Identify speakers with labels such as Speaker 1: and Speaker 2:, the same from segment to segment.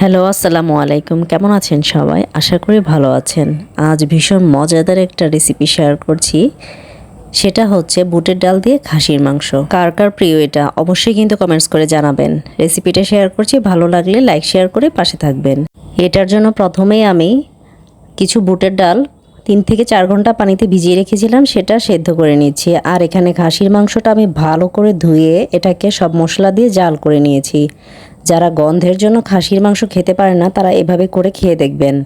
Speaker 1: Hello, আসসালামু আলাইকুম। কেমন আছেন সবাই? আশা করি ভালো আছেন। আজ ভীষণ মজাদার একটা রেসিপি শেয়ার করছি। সেটা হচ্ছে বুটের ডাল দিয়ে খাসির মাংস। কার কার প্রিয় এটা, অবশ্যই কিন্তু কমেন্টস করে জানাবেন। রেসিপিটা শেয়ার করছি, ভালো লাগলে লাইক শেয়ার করে পাশে থাকবেন। এটার জন্য প্রথমেই আমি কিছু বুটের ডাল তিন থেকে চার ঘণ্টা পানিতে ভিজিয়ে রেখেছিলাম, সেটা সেদ্ধ করে নিচ্ছি। আর এখানে খাসির মাংসটা আমি ভালো করে ধুয়ে এটাকে সব মশলা দিয়ে জাল করে নিয়েছি। যারা গন্ধের জন্য খাসির মাংস খেতে পারে না, তারা এভাবে করে খেয়ে দেখবেন।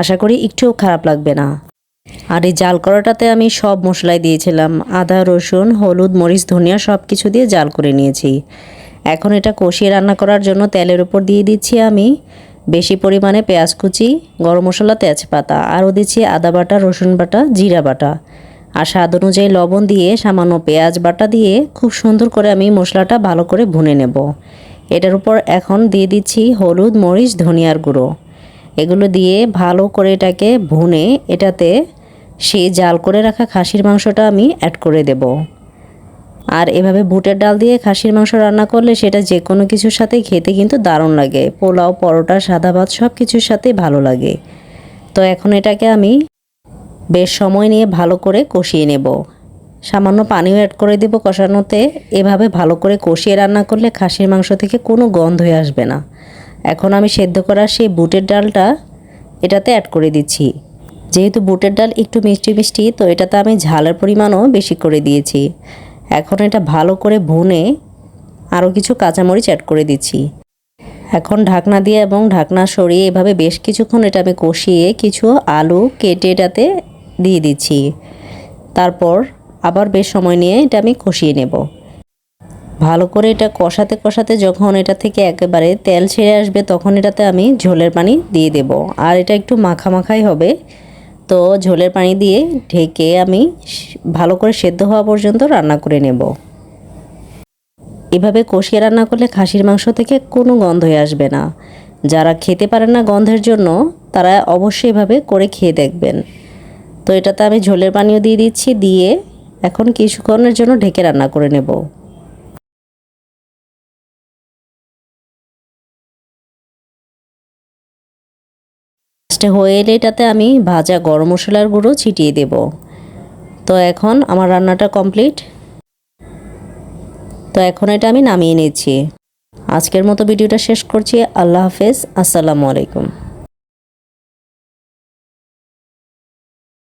Speaker 1: আশা করি একটুও খারাপ লাগবে না। আর এই জাল করাটাতে আমি সব মশলাই দিয়েছিলাম। আদা, রসুন, হলুদ, মরিচ, ধনিয়া সব কিছু দিয়ে জাল করে নিয়েছি। এখন এটা কষিয়ে রান্না করার জন্য তেলের উপর দিয়ে দিচ্ছি আমি বেশি পরিমাণে পেঁয়াজ কুচি, গরম মশলা, তেজপাতা, আরও দিচ্ছি আদা বাটা, রসুন বাটা, জিরা বাটা। আর স্বাদ অনুযায়ী লবণ দিয়ে সামান্য পেঁয়াজ বাটা দিয়ে খুব সুন্দর করে আমি মশলাটা ভালো করে ভুনে নেব। এটার উপর এখন দিয়ে দিচ্ছি হলুদ, মরিচ, ধনিয়ার গুঁড়ো। এগুলো দিয়ে ভালো করে এটাকে ভুনে এটাতে সেই জাল করে রাখা খাসির মাংসটা আমি অ্যাড করে দেব। আর এভাবে বুটের ডাল দিয়ে খাসির মাংস রান্না করলে সেটা যে কোনো কিছুর সাথে খেতে কিন্তু দারুণ লাগে। পোলাও, পরোটা, সাদা ভাত সব কিছুর সাথে ভালো লাগে। তো এখন এটাকে আমি বেশ সময় নিয়ে ভালো করে কষিয়ে নেব। সামান্য পানিও অ্যাড করে দেব কষানোতে। এভাবে ভালো করে কষিয়ে রান্না করলে খাসির মাংস থেকে কোনো গন্ধ হয়ে আসবে না। এখন আমি সেদ্ধ করা সেই বুটের ডালটা এটাতে অ্যাড করে দিচ্ছি। যেহেতু বুটের ডাল একটু মিষ্টি মিষ্টি, তো এটাতে আমি ঝালের পরিমাণও বেশি করে দিয়েছি। এখন এটা ভালো করে ভুনে আরও কিছু কাঁচামরিচ অ্যাড করে দিচ্ছি। এখন ঢাকনা দিয়ে এবং ঢাকনা সরিয়ে এভাবে বেশ কিছুক্ষণ এটা আমি কষিয়ে কিছু আলু কেটে এটাতে দিয়ে দিচ্ছি। তারপর আবার বেশ সময় নিয়ে এটা আমি কষিয়ে নেব। ভালো করে এটা কষাতে কষাতে যখন এটা থেকে একেবারে তেল ছেড়ে আসবে তখন এটাতে আমি ঝোলের পানি দিয়ে দেব। আর এটা একটু মাখা মাখাই হবে। তো ঝোলের পানি দিয়ে ঢেকে আমি ভালো করে সেদ্ধ হওয়া পর্যন্ত রান্না করে নেব। এভাবে কষিয়ে রান্না করলে খাসির মাংস থেকে কোনো গন্ধ হয়ে আসবে না। যারা খেতে পারে না গন্ধের জন্য, তারা অবশ্যই এভাবে করে খেয়ে দেখবেন। তো এটাতে আমি ঝোলের পানিও দিয়ে দিচ্ছি, দিয়ে এখন কিছুক্ষণের জন্য ঢেকে রান্না করে নেব? হয়ে এলে এটাতে আমি ভাজা গরম মশলার গুঁড়ো ছিটিয়ে দেব। তো এখন আমার রান্নাটা কমপ্লিট। তো এখন এটা আমি নামিয়ে নিচ্ছি। আজকের মতো ভিডিওটা শেষ করছি। আল্লাহ হাফেজ। আসসালামু আলাইকুম।